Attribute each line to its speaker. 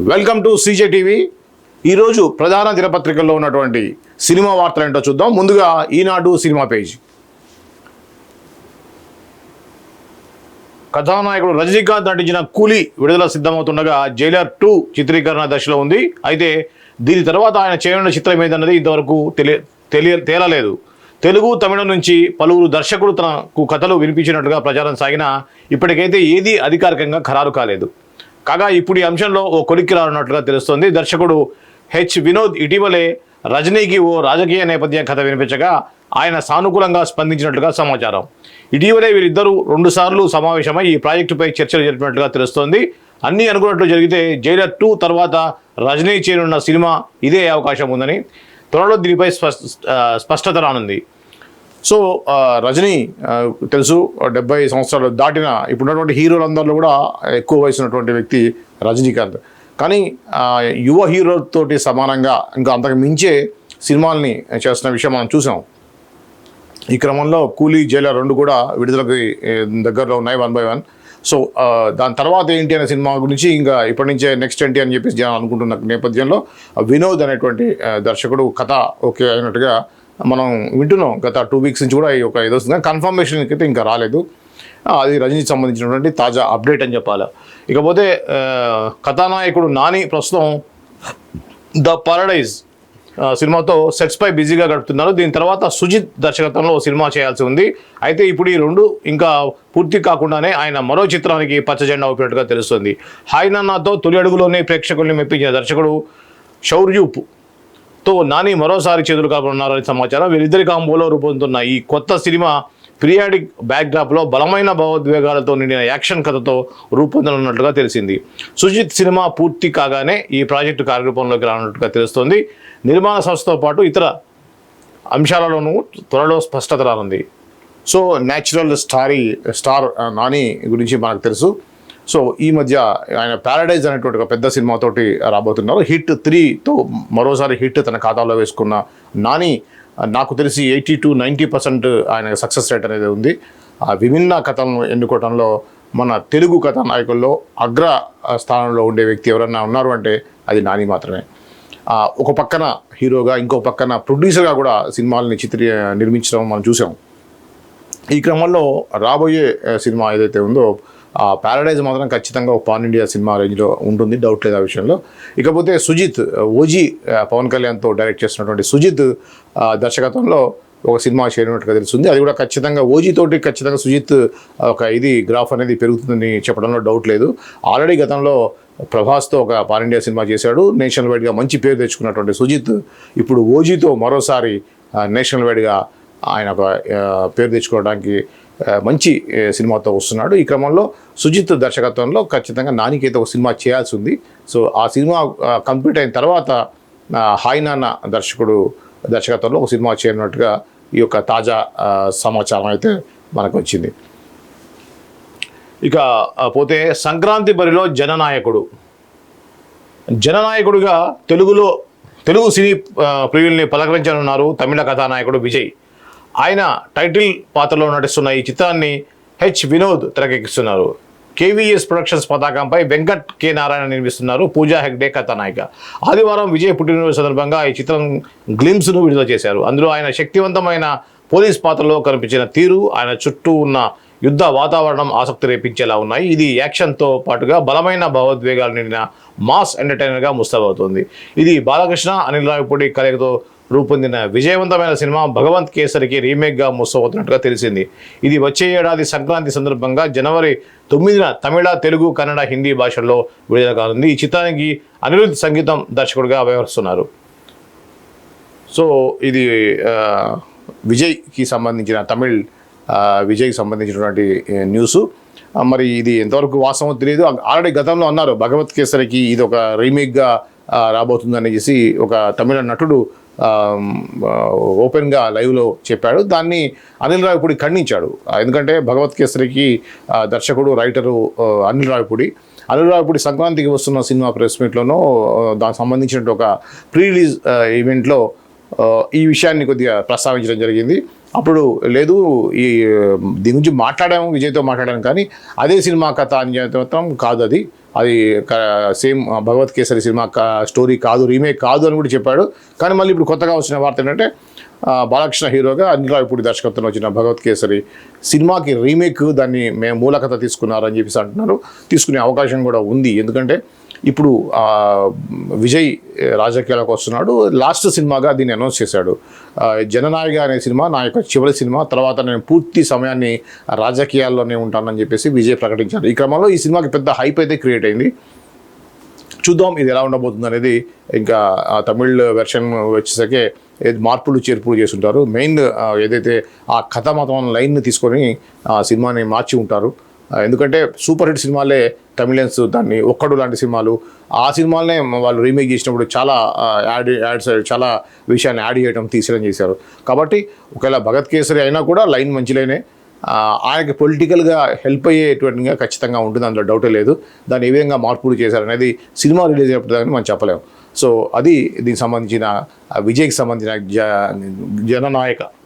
Speaker 1: Welcome to CJ TV. ఈరోజు ప్రధాన దినపత్రికల్లో ఉన్నటువంటి సినిమా వార్తలు ఏంటో చూద్దాం. ముందుగా ఈనాడు సినిమా పేజ్. కథానాయకుడు రజనీకాంత్ నటించిన కూలీ విడుదల సిద్ధమవుతుండగా జైలర్ టూ చిత్రీకరణ దశలో ఉంది. అయితే దీని తర్వాత ఆయన చేయనున్న చిత్రం ఏదన్నది ఇంతవరకు తెలియ తెలియ తేలలేదు. తెలుగు తమిళం నుంచి పలువురు దర్శకుడు తనకు కథలు వినిపించినట్టుగా ప్రచారం సాగినా ఇప్పటికైతే ఏదీ అధికారికంగా ఖరారు కాలేదు. కాగా ఇప్పుడు ఈ అంశంలో ఓ కొలిక్కి రానున్నట్లుగా తెలుస్తోంది. దర్శకుడు హెచ్ వినోద్ ఇటీవలే రజనీకి ఓ రాజకీయ నేపథ్య కథ వినిపించగా ఆయన సానుకూలంగా స్పందించినట్లుగా సమాచారం. ఇటీవలే వీరిద్దరూ రెండుసార్లు సమావేశమై ఈ ప్రాజెక్టుపై చర్చలు జరిపినట్లుగా తెలుస్తోంది. అన్నీ అనుకున్నట్లు జరిగితే జైలర్ టూ తర్వాత రజనీ చేరున్న సినిమా ఇదే అవకాశం ఉందని. త్వరలో దీనిపై స్పష్ట స్పష్టత రానుంది. సో రజనీ తెలుసు డెబ్బై సంవత్సరాలు దాటిన ఇప్పుడున్నటువంటి హీరోలందరిలో కూడా ఎక్కువ వయసు ఉన్నటువంటి వ్యక్తి రజనీకాంత్. కానీ యువ హీరోతోటి సమానంగా ఇంకా అంతకు మించే సినిమాల్ని చేస్తున్న విషయం మనం చూసాం. ఈ క్రమంలో కూలీ జైలర్ రెండు కూడా విడుదలకి దగ్గరలో ఉన్నాయి వన్ బై వన్. సో దాని తర్వాత ఏంటి అనే సినిమా గురించి ఇంకా ఇప్పటి నుంచే నెక్స్ట్ ఏంటి అని చెప్పేసి జనాలు అనుకుంటున్న నేపథ్యంలో వినోద్ అనేటువంటి దర్శకుడు కథ ఓకే అయినట్టుగా మనం వింటున్నాం. గత టూ వీక్స్ నుంచి కూడా ఒక ఇది వస్తుంది. కానీ అయితే ఇంకా రాలేదు. అది రజనీకి సంబంధించినటువంటి తాజా అప్డేట్ అని చెప్పాలి. ఇకపోతే కథానాయకుడు నాని ప్రస్తుతం ద పారడైజ్ సినిమాతో సెట్స్పై బిజీగా గడుపుతున్నారు. దీని తర్వాత సుజిత్ దర్శకత్వంలో సినిమా చేయాల్సి ఉంది. అయితే ఇప్పుడు ఈ రెండు ఇంకా పూర్తి కాకుండానే ఆయన మరో చిత్రానికి పచ్చజెండా ఊపినట్టుగా తెలుస్తుంది. హాయ్ నాన్నతో తొలి అడుగులోనే ప్రేక్షకుల్ని మెప్పించిన దర్శకుడు షౌర్యూప్ తో నాని మరోసారి చేతులు కాపనున్నారని సమాచారం. వీరిద్దరి కాంబోలో రూపొందుతున్న ఈ కొత్త సినిమా పిరియాడిక్ బ్యాక్డ్రాప్లో బలమైన భావోద్వేగాలతో నిండిన యాక్షన్ కథతో రూపొందనున్నట్లుగా తెలిసింది. సుజిత్ సినిమా పూర్తి కాగానే ఈ ప్రాజెక్టు కార్యరూపంలోకి రానున్నట్టుగా తెలుస్తోంది. నిర్మాణ సంస్థతో పాటు ఇతర అంశాలలోనూ త్వరలో స్పష్టత రానుంది. So natural starry star Nani గురించి మనకు తెలుసు. సో ఈ మధ్య ఆయన ప్యారడైజ్ అనేటువంటి ఒక పెద్ద సినిమాతోటి రాబోతున్నారు. హిట్ త్రీతో మరోసారి హిట్ తన ఖాతాలో వేసుకున్న నాని నాకు తెలిసి ఎయిటీ టు నైంటీ పర్సెంట్ ఆయన సక్సెస్ రేట్ అనేది ఉంది. ఆ విభిన్న కథలను ఎన్నుకోవడంలో మన తెలుగు కథానాయకుల్లో అగ్ర స్థానంలో ఉండే వ్యక్తి ఎవరన్నా ఉన్నారు అంటే అది నాని మాత్రమే. ఒక పక్కన హీరోగా ఇంకో పక్కన ప్రొడ్యూసర్గా కూడా సినిమాలని చిత్రీ నిర్మించడం మనం చూసాం. ఈ క్రమంలో రాబోయే సినిమా ఏదైతే ఉందో ప్యారడైజ్ మాత్రం ఖచ్చితంగా ఒక పాన్ ఇండియా సినిమా రేంజ్లో ఉంటుంది డౌట్ లేదు ఆ విషయంలో. ఇకపోతే సుజిత్ ఓజీ పవన్ కళ్యాణ్తో డైరెక్ట్ చేసినటువంటి సుజిత్ దర్శకత్వంలో ఒక సినిమా చేరినట్టుగా తెలుస్తుంది. అది కూడా ఖచ్చితంగా ఓజీతోటి ఖచ్చితంగా సుజిత్ ఒక ఇది గ్రాఫ్ అనేది పెరుగుతుందని చెప్పడంలో డౌట్ లేదు. ఆల్రెడీ గతంలో ప్రభాస్తో ఒక పాన్ ఇండియా సినిమా చేశాడు. నేషనల్ వైడ్గా మంచి పేరు తెచ్చుకున్నటువంటి సుజిత్ ఇప్పుడు ఓజీతో మరోసారి నేషనల్ వైడ్గా ఆయన ఒక పేరు తెచ్చుకోవడానికి మంచి సినిమాతో వస్తున్నాడు. ఈ క్రమంలో సుజిత్ దర్శకత్వంలో ఖచ్చితంగా నానికైతే ఒక సినిమా చేయాల్సి ఉంది సో ఆ సినిమా కంప్లీట్ అయిన తర్వాత హాయినాన్న హాయ్ నాన్న దర్శకుడు దర్శకత్వంలో ఒక సినిమా చేయనున్నట్టుగా ఈ యొక్క తాజా సమాచారం అయితే మనకు వచ్చింది ఇక పోతే సంక్రాంతి బరిలో జననాయకుడు. జననాయకుడుగా తెలుగులో తెలుగు సినీ ప్రియుల్ని పలకరించనున్నారు తమిళ కథానాయకుడు విజయ్. ఆయన టైటిల్ పాత్రలో నటిస్తున్న ఈ చిత్రాన్ని హెచ్ వినోద్ తెరకెక్కిస్తున్నారు. కేవీఎస్ ప్రొడక్షన్స్ పతాకంపై వెంకట్ కె నారాయణ నిర్మిస్తున్నారు పూజా హెగ్డే కథానాయిక. ఆదివారం విజయ్ పుట్టినరోజు సందర్భంగా ఈ చిత్రం గ్లిమ్స్ను విడుదల చేశారు. అందులో ఆయన శక్తివంతమైన పోలీస్ పాత్రలో కనిపించిన తీరు ఆయన చుట్టూ ఉన్న యుద్ధ వాతావరణం ఆసక్తి రేపించేలా ఉన్నాయి. ఇది యాక్షన్తో పాటుగా బలమైన భావోద్వేగాలు నిండిన మాస్ ఎంటర్టైనర్గా ముస్తాబవుతుంది. ఇది బాలకృష్ణ అనిల్ రావిపూడి కలయికతో రూపొందిన విజయవంతమైన సినిమా భగవంత్ కేసరికి రీమేక్గా ముస్తాబవుతున్నట్టుగా తెలిసింది. ఇది వచ్చే ఏడాది సంక్రాంతి సందర్భంగా జనవరి తొమ్మిదిన తమిళ తెలుగు కన్నడ హిందీ భాషల్లో విడుదల కానుంది. ఈ చిత్రానికి అనిరుద్ధ్ సంగీతం దర్శకుడిగా వ్యవహరిస్తున్నారు. సో ఇది విజయ్కి సంబంధించిన తమిళ్ విజయ్కి సంబంధించినటువంటి న్యూస్. మరి ఇది ఎంతవరకు వాస్తవం తెలియదు. ఆల్రెడీ గతంలో అన్నారు భగవత్ కేసరికి ఇది ఒక రీమేక్గా రాబోతుందని చేసి ఒక తమిళ నటుడు ఓపెన్గా లైవ్లో చెప్పాడు. దాన్ని అనిల్ రావిపూడి ఖండించాడు. ఎందుకంటే భగవత్ కేసరికి దర్శకుడు రైటరు అనిల్ రావిపూడి. అనిల్ రావిపూడి సంక్రాంతికి వస్తున్న సినిమా ప్రెస్ మీట్లోనూ దానికి సంబంధించిన ఒక ప్రీ రిలీజ్ ఈవెంట్లో ఈ విషయాన్ని కొద్దిగా ప్రస్తావించడం జరిగింది. అప్పుడు లేదు ఈ దీని గురించి మాట్లాడాము విజయ్తో మాట్లాడాము కానీ అదే సినిమా కథ అని చెప్పి మాత్రం కాదు అది. అది సేమ్ భగవత్ కేసరి సినిమా కా- స్టోరీ కాదు రీమేక్ కాదు అని కూడా చెప్పాడు. కానీ మళ్ళీ ఇప్పుడు కొత్తగా వచ్చిన వార్త ఏంటంటే బాలకృష్ణ హీరోగా అనిల్ దర్శకత్వంలో వచ్చిన భగవత్ కేసరి సినిమాకి రీమేక్ దాన్ని మేము మూలకథ తీసుకున్నారని చెప్పేసి అంటున్నారు. తీసుకునే అవకాశం కూడా ఉంది. ఎందుకంటే ఇప్పుడు విజయ్ రాజకీయాలకు వస్తున్నాడు. లాస్ట్ సినిమాగా దీన్ని అనౌన్స్ చేశాడు. జననాయక అనే సినిమా నా యొక్క చివరి సినిమా తర్వాత నేను పూర్తి సమయాన్ని రాజకీయాల్లోనే ఉంటానని చెప్పేసి విజయ్ ప్రకటించాడు. ఈ క్రమంలో ఈ సినిమాకి పెద్ద హైప్ అయితే క్రియేట్ అయింది. చూద్దాం ఇది ఎలా ఉండబోతుంది అనేది ఇంకా తమిళ్ వెర్షన్ వచ్చేసరికి మార్పులు చేర్పులు చేస్తుంటారు. మెయిన్ ఏదైతే ఆ కథ మతం లైన్ని తీసుకొని ఆ సినిమాని మార్చి ఉంటారు. ఎందుకంటే సూపర్ హిట్ సినిమాలే తమిళన్స్ దాన్ని ఒక్కడు లాంటి సినిమాలు ఆ సినిమాలనే వాళ్ళు రీమేక్ చేసినప్పుడు చాలా యాడ్ యాడ్స్ చాలా విషయాన్ని యాడ్ చేయడం తీసేయడం చేశారు. కాబట్టి ఒకవేళ భగత్ కేసరి అయినా కూడా లైన్ మంచి లైనే ఆయనకి పొలిటికల్గా హెల్ప్ అయ్యేటువంటిగా ఖచ్చితంగా ఉంటుంది అందులో డౌటే లేదు. దాన్ని ఏ విధంగా మార్పులు చేశారనేది సినిమా రిలీజ్ అయినప్పుడు దాన్ని మనం చెప్పలేము సో అది దీనికి సంబంధించిన విజయ్కి సంబంధించిన జ జననాయక.